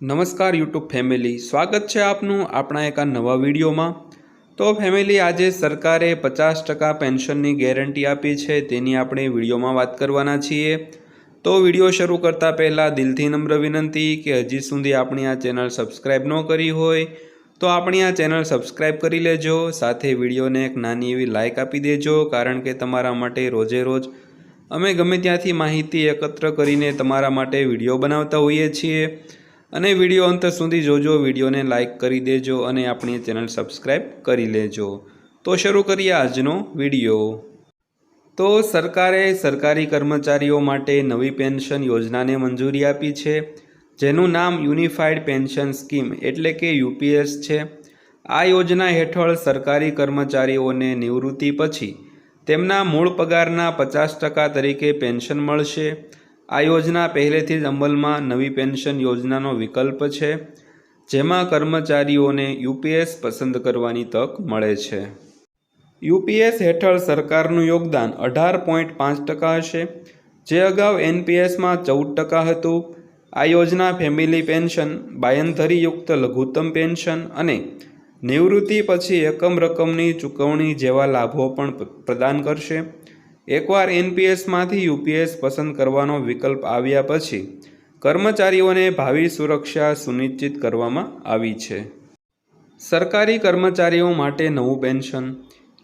નમસ્કાર YouTube family. સ્વાગત છે આપનું આપણા એક આ નવા વિડીયોમાં. તો ફેમિલી, આજે સરકારે પચાસ ટકા પેન્શનની ગેરંટી આપી છે, તેની આપણે વિડીયોમાં વાત કરવાના છીએ. તો વીડિયો શરૂ કરતાં પહેલાં દિલથી નમ્ર વિનંતી કે હજી સુધી આપણી આ ચેનલ સબસ્ક્રાઈબ ન કરી હોય, તો આપણી આ ચેનલ સબસ્ક્રાઈબ કરી લેજો. સાથે વિડીયોને એક નાની એવી લાઇક આપી દેજો, કારણ કે તમારા માટે રોજે રોજ અમે ગમે ત્યાંથી માહિતી એકત્ર કરીને તમારા માટે વીડિયો બનાવતા હોઈએ છીએ. અને વીડિયો અંત સુધી જોજો, વિડીયોને લાઇક કરી દેજો અને આપણી ચેનલ સબસ્ક્રાઈબ કરી લેજો. તો શરૂ કરીએ આજનો વીડિયો. તો સરકારે સરકારી કર્મચારીઓ માટે નવી પેન્શન યોજનાને મંજૂરી આપી છે, જેનું નામ યુનિફાઈડ પેન્શન સ્કીમ એટલે કે યુપીએસ છે. આ યોજના હેઠળ સરકારી કર્મચારીઓને નિવૃત્તિ પછી તેમના મૂળ પગારના પચાસ ટકા તરીકે પેન્શન મળશે. આ યોજના પહેલેથી જ અમલમાં નવી પેન્શન યોજનાનો વિકલ્પ છે, જેમાં કર્મચારીઓને યુપીએસ પસંદ કરવાની તક મળે છે. યુપીએસ હેઠળ સરકારનું યોગદાન અઢાર પોઈન્ટ પાંચ ટકા હશે, જે અગાઉ એનપીએસમાં ચૌદ ટકા હતું. આ યોજના ફેમિલી પેન્શન, બાયંધરીયુક્ત લઘુત્તમ પેન્શન અને નિવૃત્તિ પછી એકમ રકમની ચૂકવણી જેવા લાભો પણ પ્રદાન કરશે. એકવાર એનપીએસમાંથી યુપીએસ પસંદ કરવાનો વિકલ્પ આવ્યા પછી કર્મચારીઓને ભાવિ સુરક્ષા સુનિશ્ચિત કરવામાં આવી છે. સરકારી કર્મચારીઓ માટે નવું પેન્શન.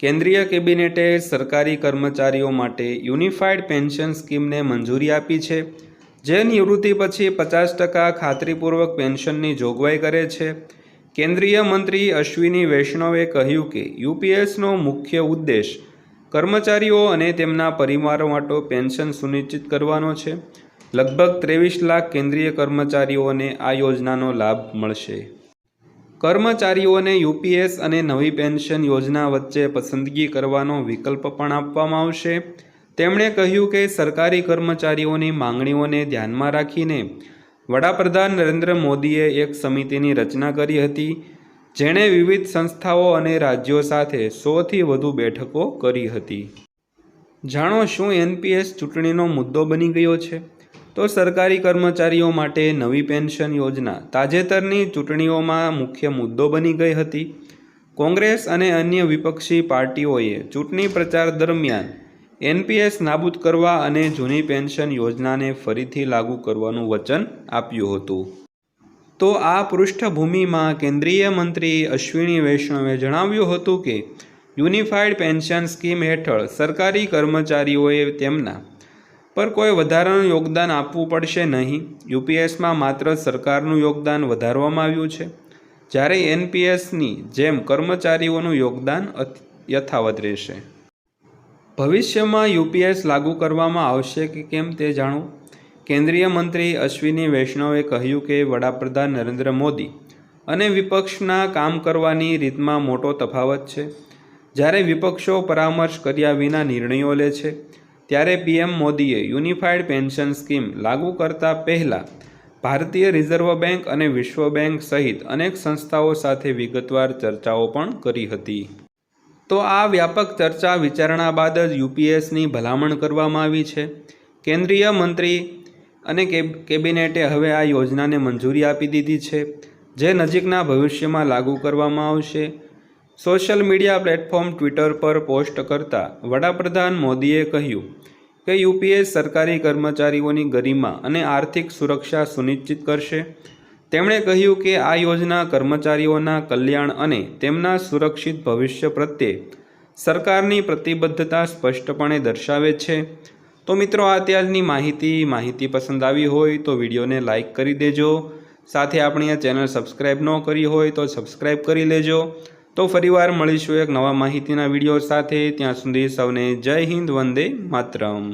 કેન્દ્રીય કેબિનેટે સરકારી કર્મચારીઓ માટે યુનિફાઈડ પેન્શન સ્કીમને મંજૂરી આપી છે, જે નિવૃત્તિ પછી પચાસ ટકા ખાતરીપૂર્વક પેન્શનની જોગવાઈ કરે છે. કેન્દ્રીય મંત્રી અશ્વિની વૈષ્ણવે કહ્યું કે યુપીએસનો મુખ્ય ઉદ્દેશ કર્મચારીઓ અને તેમના પરિવારો માટે પેન્શન સુનિશ્ચિત કરવાનો છે. લગભગ ત્રેવીસ લાખ કેન્દ્રીય કર્મચારીઓને આ યોજનાનો લાભ મળશે. કર્મચારીઓને યુપીએસ અને નવી પેન્શન યોજના વચ્ચે પસંદગી કરવાનો વિકલ્પ પણ આપવામાં આવશે. તેમણે કહ્યું કે સરકારી કર્મચારીઓની માંગણીઓને ધ્યાનમાં રાખીને વડાપ્રધાન નરેન્દ્ર મોદીએ એક સમિતિની રચના કરી હતી. જેણે વિવિધ સંસ્થાઓ અને રાજ્યો સાથે સોથી વધુ બેઠકો કરી હતી. જાણો શું એનપીએસ ચૂંટણીનો મુદ્દો બની ગયો છે? તો સરકારી કર્મચારીઓ માટે નવી પેન્શન યોજના તાજેતરની ચૂંટણીઓમાં મુખ્ય મુદ્દો બની ગઈ હતી. કોંગ્રેસ અને અન્ય વિપક્ષી પાર્ટીઓએ ચૂંટણી પ્રચાર દરમિયાન એનપીએસ નાબૂદ કરવા અને જૂની પેન્શન યોજનાને ફરીથી લાગુ કરવાનું વચન આપ્યું હતું. તો આ પૃષ્ઠભૂમિમાં કેન્દ્રીય મંત્રી અશ્વિની વૈષ્ણવે જણાવ્યું હતું કે યુનિફાઈડ પેન્શન સ્કીમ હેઠળ સરકારી કર્મચારીઓએ તેમના પર કોઈ વધારાનું યોગદાન આપવું પડશે નહીં. યુપીએસમાં માત્ર સરકારનું યોગદાન વધારવામાં આવ્યું છે. જ્યારે એનપીએસની જેમ કર્મચારીઓનું યોગદાન યથાવત રહેશે. ભવિષ્યમાં યુપીએસ લાગુ કરવામાં આવશે કે કેમ તે જાણો કેન્દ્રીય મંત્રી અશ્વિની વૈષ્ણવે કહ્યું કે વડાપ્રધાન નરેન્દ્ર મોદી અને વિપક્ષના કામ કરવાની રીતમાં મોટો તફાવત છે. જ્યારે વિપક્ષો પરામર્શ કર્યા વિના નિર્ણયો લે છે, ત્યારે પીએમ મોદીએ યુનિફાઈડ પેન્શન સ્કીમ લાગુ કરતા પહેલાં ભારતીય રિઝર્વ બેંક અને વિશ્વ બેંક સહિત અનેક સંસ્થાઓ સાથે વિગતવાર ચર્ચાઓ પણ કરી હતી. તો આ વ્યાપક ચર્ચા વિચારણા બાદ જ યુપીએસની ભલામણ કરવામાં આવી છે. કેન્દ્રીય મંત્રી અને કેબિનેટે હવે આ યોજનાને મંજૂરી આપી દીધી છે, જે નજીકના ભવિષ્યમાં લાગુ કરવામાં આવશે. સોશિયલ મીડિયા પ્લેટફોર્મ ટ્વિટર પર પોસ્ટ કરતા વડાપ્રધાન મોદીએ કહ્યું કે યુપીએસ સરકારી કર્મચારીઓની ગરિમા અને આર્થિક સુરક્ષા સુનિશ્ચિત કરશે. તેમણે કહ્યું કે આ યોજના કર્મચારીઓના કલ્યાણ અને તેમના સુરક્ષિત ભવિષ્ય પ્રત્યે સરકારની પ્રતિબદ્ધતા સ્પષ્ટપણે દર્શાવે છે. તો મિત્રો, આ ત્યારની માહિતી માહિતી પસંદ આવી હોય તો વિડીયોને લાઇક કરી દેજો. સાથે આપણી આ ચેનલ સબસ્ક્રાઈબ ન કરી હોય તો સબસ્ક્રાઈબ કરી લેજો. તો ફરીવાર મળીશું એક નવા માહિતીના વીડિયો સાથે. ત્યાં સુધી સૌને જય હિન્દ, વંદે માતરમ.